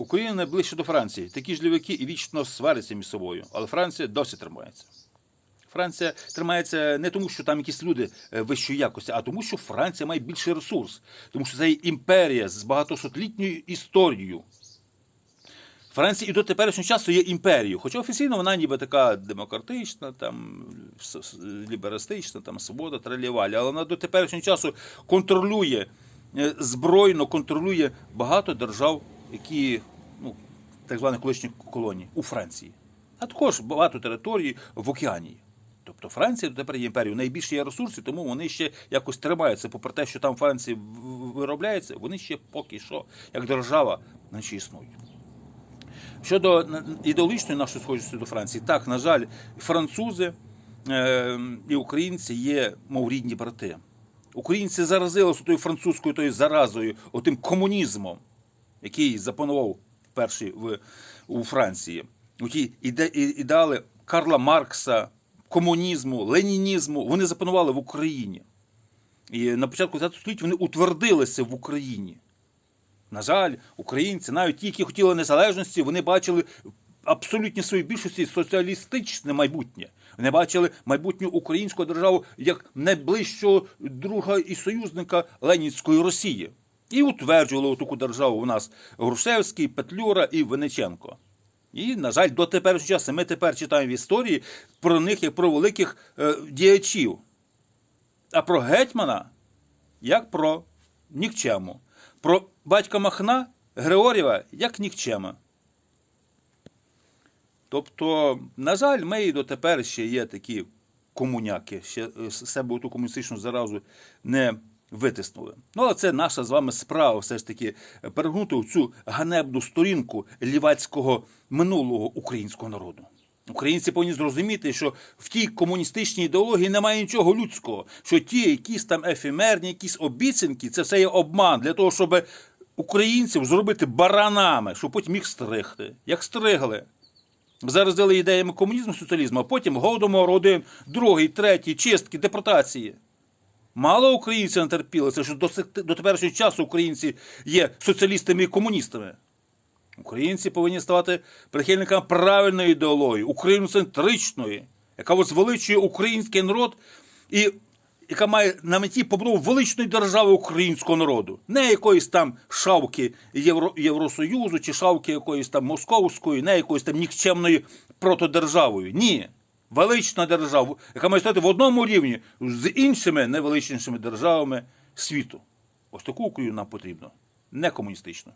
Україна найближче до Франції. Такі ж лівики і вічно сваряться між собою, але Франція досі тримається. Франція тримається не тому, що там якісь люди е, вищої якості, а тому, що Франція має більший ресурс, тому що це є імперія з багатосотлітньою історією. Франція і до теперішнього часу є імперією, хоча офіційно вона ніби така демократична, там ліберастична, там свобода, тралівалі, але вона до теперішнього часу контролює е, збройно контролює багато держав, які так званих колишніх колоній у Франції, а також багато територій в океані. Тобто Франція дотепер є імперією. Найбільше є ресурсів, тому вони ще якось тримаються. Попри те, що там Франції виробляється, вони ще поки що, як держава, наче існують. Щодо ідеологічної нашої схожості до Франції, так, на жаль, французи е, і українці є, мов рідні брати. Українці заразилися тою французькою тою заразою, отим комунізмом, який запанував перший в, у Франції. Оті іде, ідеали Карла Маркса, комунізму, ленінізму, вони запанували в Україні. І на початку 20 століття вони утвердилися в Україні. На жаль, українці, навіть ті, які хотіли незалежності, вони бачили абсолютні своїй більшості соціалістичне майбутнє. Вони бачили майбутню українську державу як найближчого друга і союзника Ленінської Росії. І утверджували таку державу у нас Грушевський, Петлюра і Вениченко. І, на жаль, до теперішнього часу ми тепер читаємо в історії про них як про великих е, діячів. А про гетьмана як про нікчему. Про батька Махна Григорєва як нікчема. Тобто, на жаль, ми і дотепер ще є такі комуняки, ще е, себе ту комуністичну заразу не витиснули. Ну, але це наша з вами справа все ж таки перегнути в цю ганебну сторінку лівацького минулого українського народу. Українці повинні зрозуміти, що в тій комуністичній ідеології немає нічого людського, що ті якісь там ефемерні, якісь обіцянки, це все є обман для того, щоб українців зробити баранами, щоб потім їх стригти. Як стригли. Заразили ідеями комунізму, соціалізму, а потім голодомор, другий, третій, чистки, депортації. Мало українців натерпілося, що до, до теперішнього часу українці є соціалістами і комуністами. Українці повинні ставати прихильниками правильної ідеології, україноцентричної, яка возвеличує український народ і яка має на меті побудову величної держави українського народу, не якоїсь там шавки Євро, Євросоюзу чи шавки якоїсь там московської, не якоїсь там нікчемної протодержавою. Ні. Велична держава, яка має стати в одному рівні з іншими найвеличнішими державами світу. Ось таку Україну нам потрібно, не комуністичну.